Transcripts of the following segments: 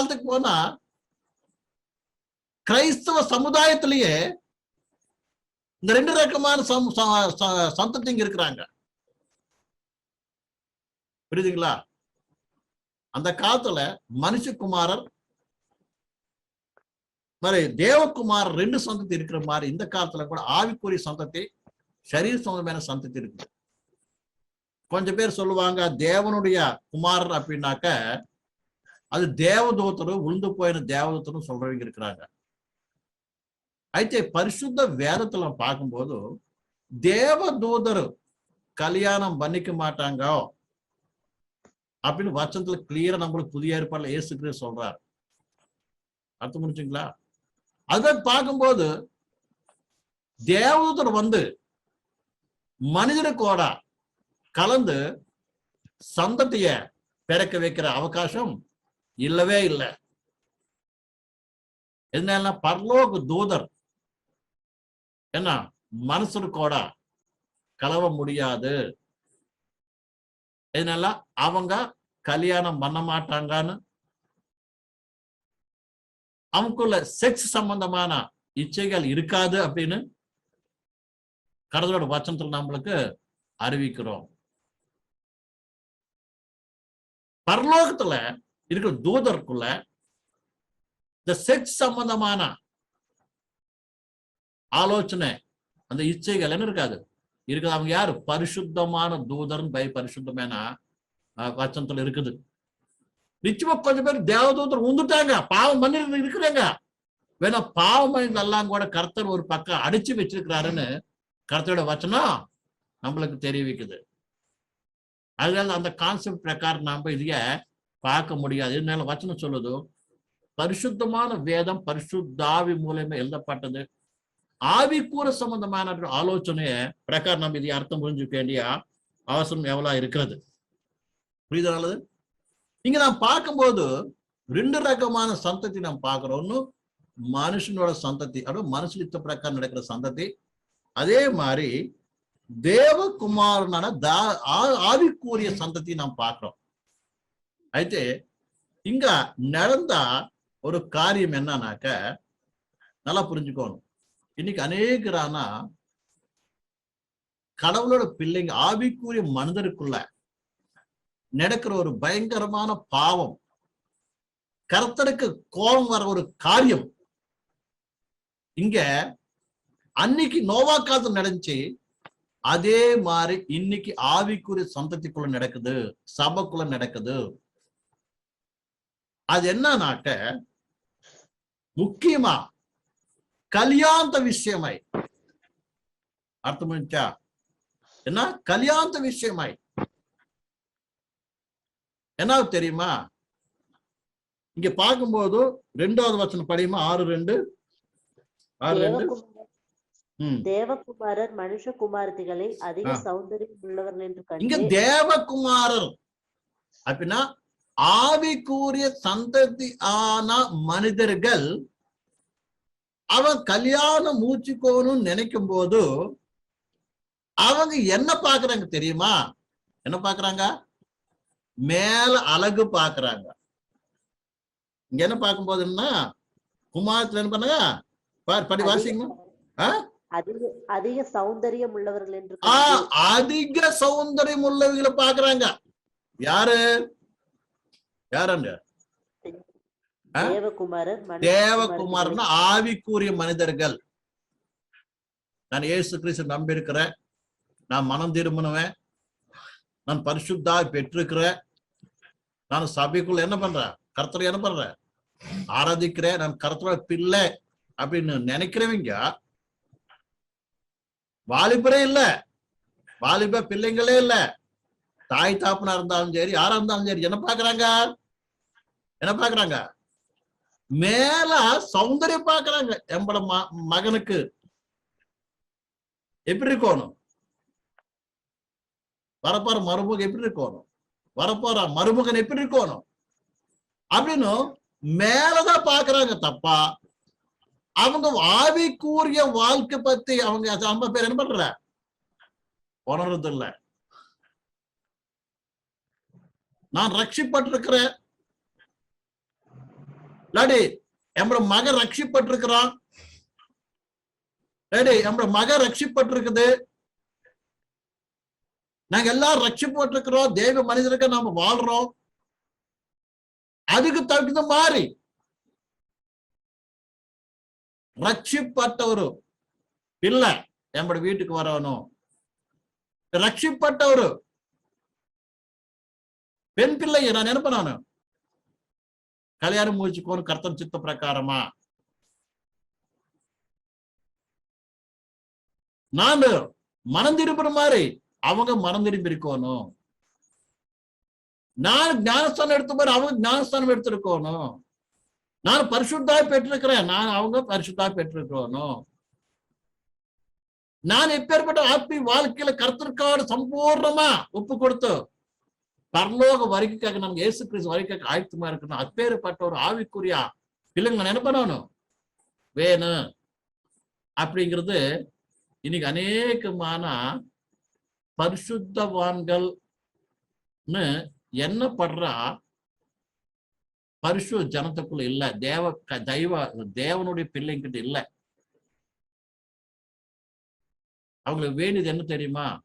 காலத்துக்கு போனா கிரைஸ்தவ சமுதாயத்திலேயே இந்த ரெண்டு ரகமான சந்ததிங்க இருக்கிறாங்க. புரியுதுங்களா? அந்த காலத்துல மனுஷகுமாரர் மாதிரி தேவகுமாரர் ரெண்டு சந்ததி இருக்கிற மாதிரி இந்த காலத்துல கூட ஆவிக்குரிய சந்ததி சரீர சம்பந்தமான சந்ததி இருக்குது. கொஞ்சம் பேர் சொல்லுவாங்க தேவனுடைய குமாரர் அப்படின்னாக்க அது தேவதூத்தரும் உளுந்து போயின தேவதூத்தரும் சொல்றவங்க இருக்கிறாங்க అయితే పరిశుద్ధ వేదతలో பார்க்கும்போது தேவதூதர் கல்யாணம் பண்ணிக்க மாட்டாங்க அப்படின்னு வச்சனத்துல கிளியரா நம்மளுக்கு புதிய ஏற்பாடுல இயேசு கிறிஸ்து சொல்றாரு அர்த்தம் முடிச்சுங்களா அதான் பார்க்கும்போது தேவதூதர் வந்து மனிதனுக்கோட கலந்து சந்ததிய பிறக்க வைக்கிற அவகாசம் இல்லவே இல்லை. என்ன பர்லோக தூதர். என்ன மனசு கூட. கலவ முடியாது. இதனால அவங்க கல்யாணம் பண்ண மாட்டாங்கன்னு. அவங்களுக்குள்ள செக்ஸ் சம்பந்தமான இச்சைகள் இருக்காது அப்படின்னு கடவுளோட வச்சனத்தில் நம்மளுக்கு அறிவிக்கிறோம். பரலோகத்துல இருக்கிற தூதருக்குள்ள இந்த செக்ஸ் சம்பந்தமான ஆலோசனை அந்த இச்சைகள் என்ன இருக்காது? இருக்குது அவங்க யாரு? பரிசுத்தமான தூதர்னு பை பரிசுத்தமான வச்சனத்துல இருக்குது. நிச்சயமா கொஞ்சம் பேர் தேவதூதர் உந்துட்டாங்க. பாவம் பண்ணி இருக்கிறாங்க. வேணா பாவம் எல்லாம் கூட கர்த்தர் ஒரு பக்கம் அடிச்சு வச்சிருக்கிறாருன்னு கர்த்தரோட வச்சனம் நம்மளுக்கு தெரிவிக்குது. அதனால அந்த கான்செப்ட் பிரகாரம் நாம இதைய பார்க்க முடியாது. என்ன வச்சனம் சொல்லுது பரிசுத்தமான வேதம் பரிசுத்தாவி மூலயமா எழுதப்பட்டது. ஆவிக்கூற சம்பந்தமான ஆலோசனைய பிரகாரம் நம்ம இதை அர்த்தம் புரிஞ்சுக்க வேண்டிய அவசரம் எவ்வளவு இருக்கிறது. புரியுதுனாலது இங்க நாம் பார்க்கும்போது ரெண்டு ரகமான சந்ததி நாம் பார்க்கிறோம். ஒண்ணு மனுஷனோட சந்ததி அதுவும் மனுஷலித்த பிரகாரம் நடக்கிற சந்ததி அதே மாதிரி தேவகுமாரனான தா ஆ- சந்ததி நாம் பார்க்கிறோம். అయితే இங்க நடந்த ஒரு காரியம் என்னன்னாக்க நல்லா புரிஞ்சுக்கணும் இன்னைக்கு அநேகரான கடவுளோட பிள்ளைங்க ஆவிக்குரிய மனிதருக்குள்ள நடக்கிற ஒரு பயங்கரமான பாவம் கர்த்தருக்கு கோபம் வர ஒரு காரியம் இங்க அன்னைக்கு நோவா காலத்துல நடந்துச்சு அதே மாதிரி இன்னைக்கு ஆவிக்குரிய சந்ததிக்குள்ள நடக்குது சபைக்குள்ள நடக்குது அது என்னன்னாக்க முக்கியமா கல்யாண விஷயமாய். அர்த்தமிச்சா என்ன? கல்யாண விஷயமாய். என்ன தெரியுமா? இங்க பார்க்கும்போது ரெண்டாவது வசனம் படியுமா? ஆறு ரெண்டு. ஆறு ரெண்டு. தேவகுமாரர் மனுஷகுமாரத்திகளை அதிக. சௌந்தரியம் உள்ளவர்கள் என்று இங்க தேவகுமாரர். அப்படின்னா ஆவிக்குரிய சந்ததி ஆன மனிதர்கள் அவன் கல்யாணம் மூச்சுக்கோணும்னு நினைக்கும் போது அவங்க என்ன பாக்குறாங்க தெரியுமா? என்ன பாக்குறாங்க மேல அழகு பாக்குறாங்க இங்க என்ன பார்க்கும்போதுன்னா குமாரத்துல என்ன பண்ணுங்க? படி வாசிங்க? அதிக சௌந்தரியம் உள்ளவர்கள் என்று அதிக சௌந்தரியம் உள்ளவங்களை பாக்குறாங்க யாரு? யாருங்க தேவகுமார்னா ஆவிக்குரிய மனிதர்கள். நான் இயேசு கிறிஸ்து நம்பி இருக்கிறேன் நான் மனம் திரும்பினவன். நான் பரிசுத்தா பெற்றிருக்கிறேன். நான் சபைக்குள்ள என்ன பண்றேன்? கர்த்தரை என்ன பண்றேன்? ஆராதிக்கிறேன். நான் கர்த்தரோட பிள்ளை அப்படின்னு நினைக்கிறவங்க வாலிபரே இல்ல. வாலிப பிள்ளைங்களே இல்ல. தாய் தாப்பனா இருந்தாலும் சரி யாரா இருந்தாலும் சரி என்ன பாக்குறாங்க என்ன பாக்குறாங்க? மேல சௌந்தரியம் பாக்குறாங்க. எம்பட ம- மகனுக்கு. எப்படி இருக்கணும்? வரப்போற மருமகன் எப்படி இருக்கணும்? வரப்போற மருமகன் எப்படி இருக்கணும்? அப்படின்னு மேலதான் பாக்குறாங்க தப்பா. அவங்க ஆவிக்கூறிய வாழ்க்கை பத்தி அவங்க அம்மா பேர் என்ன பண்ற? உணர்றது இல்ல நான் ரட்சிப்பட்டிருக்கிறேன். லாடி நம்மளோட மகன் ரட்சிப்பட்டிருக்கிறான். லேடி நம்மளோட மகன் ரட்சிப்பட்டிருக்குது. நாங்க எல்லாரும் ரட்சிப்பட்டிருக்கிறோம். தேவ மனிதருக்கு நாம வாழ்றோம். அதுக்கு தகுந்த மாதிரி ரட்சிப்பட்டவரு பிள்ளை நம்மளோட வீட்டுக்கு வரணும். ரட்சிப்பட்டவரு பெண் பிள்ளைய நான் நினைப்பேன் நானு. கல்யாணம் முடிச்சுக்கோன்னு கர்த்தன் சித்த பிரகாரமா? நான் மனம் திரும்புற மாதிரி அவங்க மனம் திரும்பி இருக்கணும் நான் ஞானஸ்தானம் எடுத்த மாதிரி அவங்க ஞானஸ்தானம் எடுத்திருக்கணும். நான் பரிசுத்தாய் பெற்றிருக்கிறேன். நான் அவங்க பரிசுத்தாய் பெற்றிருக்கணும். நான் எப்பேற்பட்ட ஆத்மி வாழ்க்கையில கர்த்தருக்காடு சம்பூர்ணமா ஒப்பு கொடுத்து பரலோக வரைக்காக நமக்கு இயேசு கிறிஸ்து வரைக்காக ஆயத்தமா இருக்கணும். அப்பேற்பட்ட ஒரு ஆவிக்குறியா இல்லைங்க நான் என்ன பண்ணணும் வேணும் அப்படிங்கிறது இன்னைக்கு அநேகமான பரிசுத்தவான்கள்னு என்ன படுறா பரிசு ஜனத்துக்குள்ள இல்ல. தேவ க- தெய்வ தேவனுடைய பிள்ளைங்கிட்ட இல்ல. அவங்களுக்கு வேண்டியது என்ன தெரியுமா?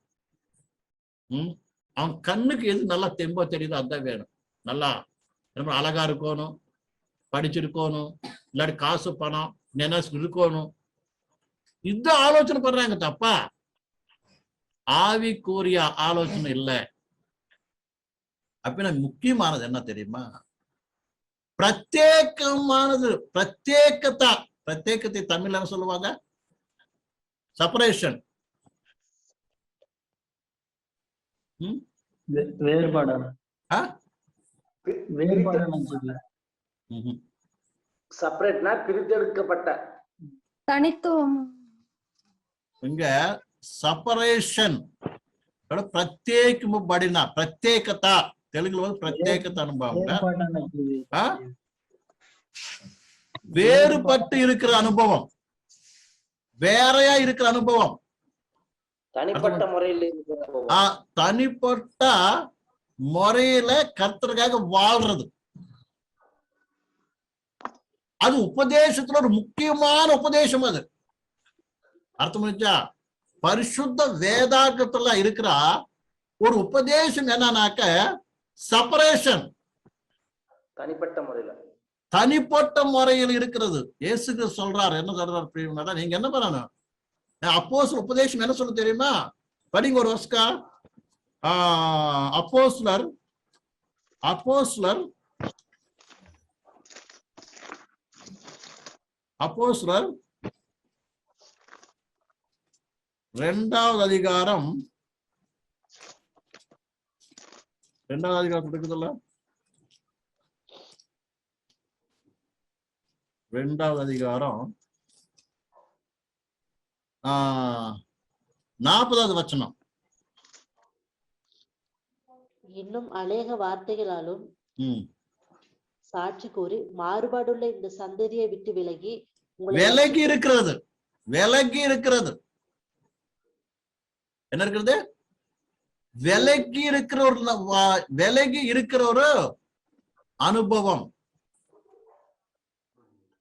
உம் அவன் கண்ணுக்கு எது நல்லா தெம்பா தெரியுதோ அதான் வேணும். நல்லா ரொம்ப அழகா இருக்கணும் படிச்சிருக்கணும் இல்லாட்டி காசு பணம் நினைச்சு இருக்கணும். இந்த ஆலோசனை பண்றாங்க தப்பா? ஆவிக்குரிய ஆலோசனை இல்ல. அப்படின்னா முக்கியமானது என்ன தெரியுமா? பிரத்யேகமானது பிரத்யேகத்தா. பிரத்யேகத்தை தமிழ்ல என்ன சொல்லுவாங்க? செப்பரேஷன் வே- வேறுபாடான ஆ? வேறுபாடான சொல்லு செப்பரேட்னா பிரித்தெடுக்கப்பட்ட தனித்துவம் இங்க సపరేషన్ ఇక్కడ ప్రత్యేకింపబడిన ప్రత్యేకత తెలుగులో ప్రత్యేకత అనుభవం வேறுபாடான சொல்லு. ஆ? வேறுபட்டு இருக்கிற அனுபவம் வேறையா இருக்கிற அனுபவம் தனிப்பட்ட முறையில் தனிப்பட்ட முறையில கர்த்தருக்காக வாழ்றது. அது உபதேசத்துல ஒரு முக்கியமான உபதேசம் அது. அர்த்தம் பரிசுத்த வேதாகத்துல இருக்கிற ஒரு உபதேசம் என்னன்னாக்க செப்பரேஷன் தனிப்பட்ட முறையில. தனிப்பட்ட முறையில் இருக்கிறது. இயேசுக்கு சொல்றாரு என்ன சொல்றாரு நீங்க என்ன பண்ணணும்? அப்போஸ் உபதேசம் என்ன சொல்ல தெரியுமா? படிங்க ஒரு வருஷக்கா அப்போஸ்லர் அப்போஸ்லர் அப்போஸ்லர் ரெண்டாவது அதிகாரம் ரெண்டாவது அதிகாரம் இருக்குதுல்ல? ரெண்டாவது அதிகாரம் நாற்பதாவது வச்சனம். இன்னும் அநேக வார்த்தைகளாலும் சாட்சி கூறி மாறுபாடுள்ள இந்த சந்ததியை விட்டு விலகி விலகி இருக்கிறது. விலகி இருக்கிறது. என்ன இருக்கிறது? விலகி இருக்கிற ஒரு விலகி இருக்கிற ஒரு அனுபவம்.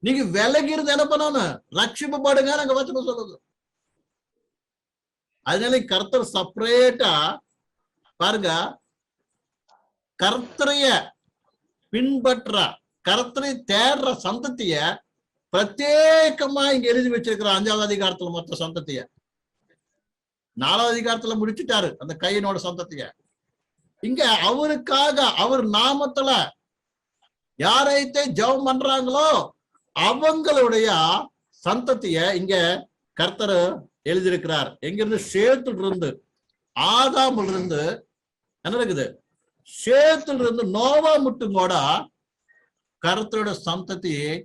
நீங்க விலகி இருந்து என்ன பண்ணணும்? ரட்சிக்கப்படுங்க நாங்க வச்சனம் சொல்லுது அதனால கர்த்தர் செப்பரேட்டா பாருங்க. கர்த்தரைய பின்பற்ற கர்த்தரை தேடுற சந்ததிய பிரத்யேகமா இங்க எழுதி வச்சிருக்கிற அஞ்சாவது அதிகாரத்துல மொத்த சந்ததிய. நாலாவது அதிகாரத்துல முடிச்சுட்டாரு அந்த கையனோட சந்ததிய. இங்க அவருக்காக அவர் நாமத்துல யாரைத்தே ஜெபம் பண்றாங்களோ அவங்களுடைய சந்ததிய இங்க கர்த்தர் எழுதியிருக்கிறார். எங்கிருந்து? சேத்துல இருந்து ஆதாமில் இருந்து என்ன இருக்குது? சேத்துல இருந்து நோவா மட்டும் கூட கர்த்தரோட சந்ததி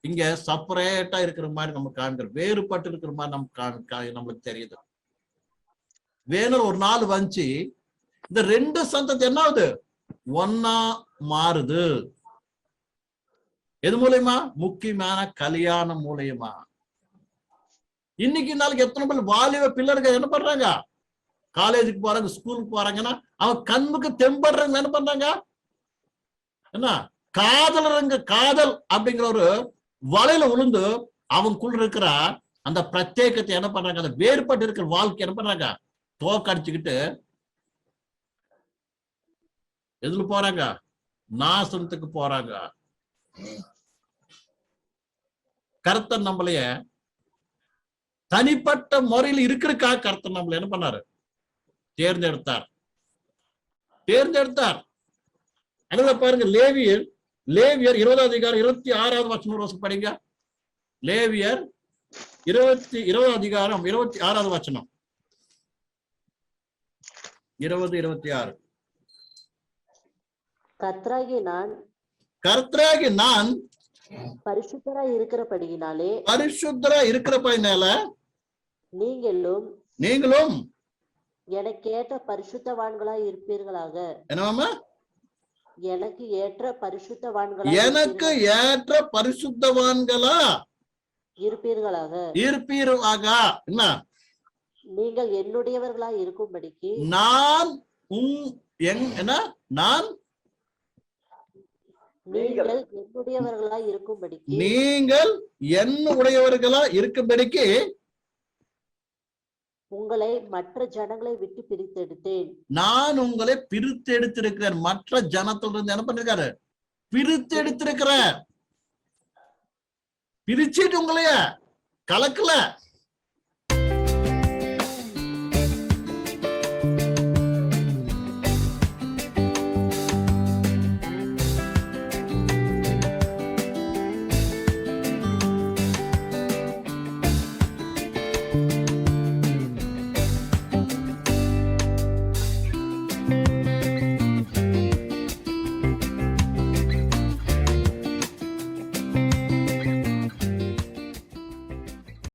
இங்க செப்பரேட்டா இருக்கிற மாதிரி நம்ம காண்கிறோம் வேறுபட்டு இருக்கிற மாதிரி நம்ம நம்மளுக்கு தெரியுது. வேணும் ஒரு நாள் வந்துச்சு. இந்த ரெண்டு சந்ததி என்ன ஆகுது? ஒன்னா மாறுது. எது மூலியமா? முக்கியமான கல்யாணம் மூலியமா. இன்னைக்கு நாளைக்கு எத்தனை பேர் வாலிப பிள்ளைங்க என்ன பண்றாங்க? காலேஜுக்கு போறாங்க ஸ்கூலுக்கு போறாங்கன்னா அவன் கண்ணுக்கு தெம்படுறாங்க என்ன பண்றாங்க? என்ன? காதலருங்க காதல் அப்படிங்கிற ஒரு வலையில விழுந்து அவனுக்குள்ள இருக்கிற அந்த பிரத்யேகத்தை என்ன பண்றாங்க? அந்த வேறுபட்டு இருக்கிற வாழ்க்கை என்ன பண்றாங்க? தோக்கடிச்சுக்கிட்டு எதுல போறாங்க? நாசனத்துக்கு போறாங்க. கருத்தன் நம்மளைய தனிப்பட்ட முறையில் இருக்கிறக்கா கர்த்தர் நம்மள என்ன பண்ணாரு? தேர்ந்தெடுத்தார். தேர்ந்தெடுத்தார். அதுல பாருங்க லேவியர் லேவியர் இருபதாவது அதிகாரம் இருபத்தி ஆறாவது வசனம் ஒரு வருஷம் படிங்க. லேவியர் இருபத்தி இருபது அதிகாரம் இருபத்தி ஆறாவது வசனம். இருபது இருபத்தி ஆறு. கத்ராகி நான் கர்த்தராகி நான் பரிசுத்தராய் இருக்கிறபடியினாலே பரிசுத்தரா இருக்கிற பையனால நீங்களும் நீங்களும் எனக்கு ஏற்ற பரிசுத்தவான்களாய் இருப்பீர்களாக. என்னவாமா எனக்கு ஏற்ற பரிசுத்தவான்களாய் எனக்கு ஏற்ற பரிசுத்தவான்களா? இருப்பீர்களாக. இருப்பீராக என்ன? நீங்கள் என்னுடையவர்களாய் இருக்கும்படிக்கு நான் என் என்ன? நான் நீங்கள் என்னுடையவர்களாய் இருக்கும்படிக்கு நீங்கள் என் உடையவர்களா இருக்கும்படிக்கு உங்களை மற்ற ஜனங்களை விட்டு பிரித்தெடுத்தேன். நான் உங்களை பிரித்து எடுத்திருக்கிறேன் மற்ற ஜனத்திலிருந்து என்ன பண்ணிருக்காரு? பிரித்து எடுத்திருக்கிறேன் பிரிச்சிட்டு உங்களைய கலக்கல.